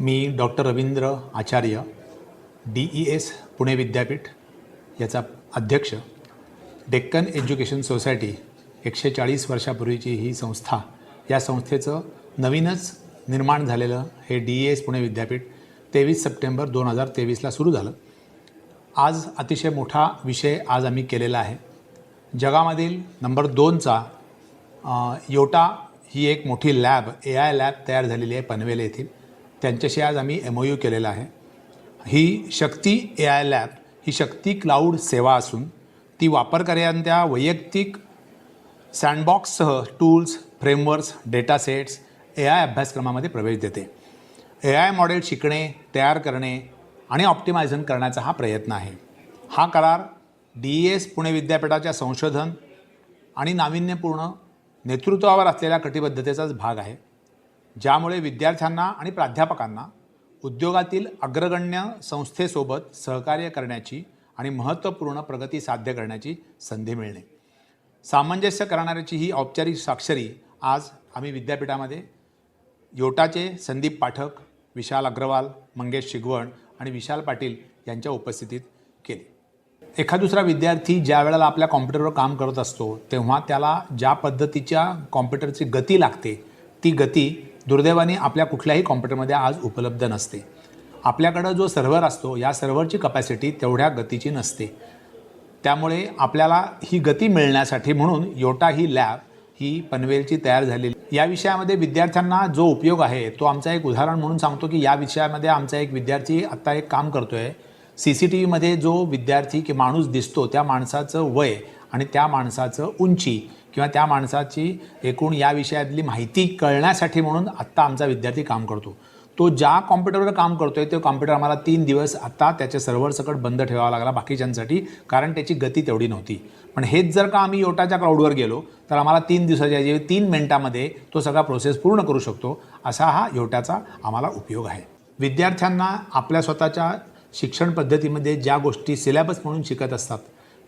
मी doctor Ravindra Acharya D E S Pune विद्यापीठ याचा अध्यक्ष डेक्कन एज्युकेशन सोसायटी एकशे चाळीस वर्षापूर्वीची ही संस्था. या संस्थेचं नवीनच निर्माण झालेलं हे डी ई एस पुणे विद्यापीठ तेवीस सप्टेंबर दोन हजार तेवीसला सुरू झालं. आज अतिशय मोठा विषय आज आम्ही केलेला आहे. जगामधील नंबर दोनचा योटा ही एक मोठी लॅब ए आय लॅब तयार झालेली आहे पनवेल येथील. त्यांच्याशी आज आम्ही एम ओ यू केलेला आहे. ही शक्ती ए आय लॅब ही शक्ती क्लाउड सेवा असून ती वापरकर्त्यांच्या वैयक्तिक सँडबॉक्ससह tools frameworks data sets A I अभ्यासक्रमामध्ये प्रवेश देते. ए आय मॉडेल शिकणे तयार करणे आणि ऑप्टिमायझन करण्याचा हा प्रयत्न आहे. हा करार डी ई एस पुणे विद्यापीठाच्या संशोधन आणि नाविन्यपूर्ण नेतृत्वावर असलेल्या कटिबद्धतेचाच भाग आहे. ज्यामुळे विद्यार्थ्यांना आणि प्राध्यापकांना उद्योगातील अग्रगण्य संस्थेसोबत सहकार्य करण्याची आणि महत्त्वपूर्ण प्रगती साध्य करण्याची संधी मिळणे. सामंजस्य करणाऱ्याची ही औपचारिक स्वाक्षरी आज आम्ही विद्यापीठामध्ये योटाचे संदीप पाठक विशाल अग्रवाल मंगेश शिगवण आणि विशाल पाटील यांच्या उपस्थितीत केली. एखाद दुसरा विद्यार्थी ज्या वेळेला आपल्या कॉम्प्युटरवर काम करत असतो तेव्हा त्याला ज्या पद्धतीच्या कॉम्प्युटरची गती लागते ती गती दुर्दैवाने आपल्या कुठल्याही कॉम्प्युटरमध्ये आज उपलब्ध नसते. आपल्याकडं जो सर्व्हर असतो या सर्व्हरची कपॅसिटी तेवढ्या गतीची नसते. त्यामुळे आपल्याला ही गती मिळण्यासाठी म्हणून योटा ही लॅब ही पनवेलची तयार झालेली. या विषयामध्ये विद्यार्थ्यांना जो उपयोग आहे तो आमचा एक उदाहरण म्हणून सांगतो की या विषयामध्ये आमचा एक विद्यार्थी आत्ता एक काम करतो आहे सी सी टी व्हीमध्ये जो विद्यार्थी की माणूस दिसतो त्या माणसाचं वय आणि त्या माणसाचं उंची किंवा त्या माणसाची एकूण या विषयातली माहिती कळण्यासाठी म्हणून आत्ता आमचा विद्यार्थी काम करतो. तो ज्या कॉम्प्युटरवर काम करतोय तो कॉम्प्युटर आम्हाला तीन दिवस आत्ता त्याच्या सर्व्हर सकट बंद ठेवावा लागला बाकीच्यांसाठी कारण त्याची गती तेवढी नव्हती. पण हेच जर का आम्ही योटाच्या क्राऊडवर गेलो तर आम्हाला तीन दिवसाच्या जे तीन मिनटामध्ये तो सगळा प्रोसेस पूर्ण करू शकतो असा हा योटाचा आम्हाला उपयोग आहे. विद्यार्थ्यांना आपल्या स्वतःच्या शिक्षण पद्धतीमध्ये ज्या गोष्टी सिलेबस म्हणून शिकत असतात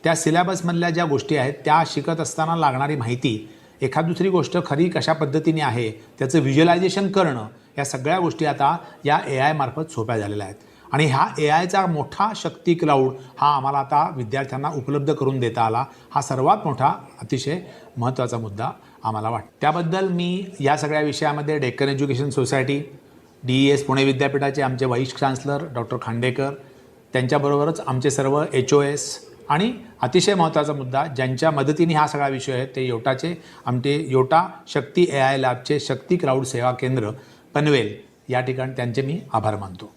त्या सिलेबसमधल्या ज्या गोष्टी आहेत त्या शिकत असताना लागणारी माहिती एखाद दुसरी गोष्ट खरी कशा पद्धतीने आहे त्याचं व्हिज्युअलायझेशन करणं या सगळ्या गोष्टी आता या ए आयमार्फत सोप्या झालेल्या आहेत. आणि हा ए आयचा मोठा शक्ती क्लाऊड हा आम्हाला आता विद्यार्थ्यांना उपलब्ध करून देता आला. हा सर्वात मोठा अतिशय महत्त्वाचा मुद्दा आम्हाला वाटतो त्याबद्दल मी या सगळ्या विषयामध्ये Deccan Education Society D E S Pune विद्यापीठाचे आमचे व्हाईस चान्सलर डॉक्टर खांडेकर त्यांच्याबरोबरच आमचे सर्व एच ओ एस आणि अतिशय महत्त्वाचा मुद्दा ज्यांच्या मदतीने हा सगळा विषय आहे ते योटाचे आमचे योटा शक्ती ए आय लॅबचे शक्ती क्राऊड सेवा केंद्र पनवेल. या ठिकाणी त्यांचे मी आभार मानतो.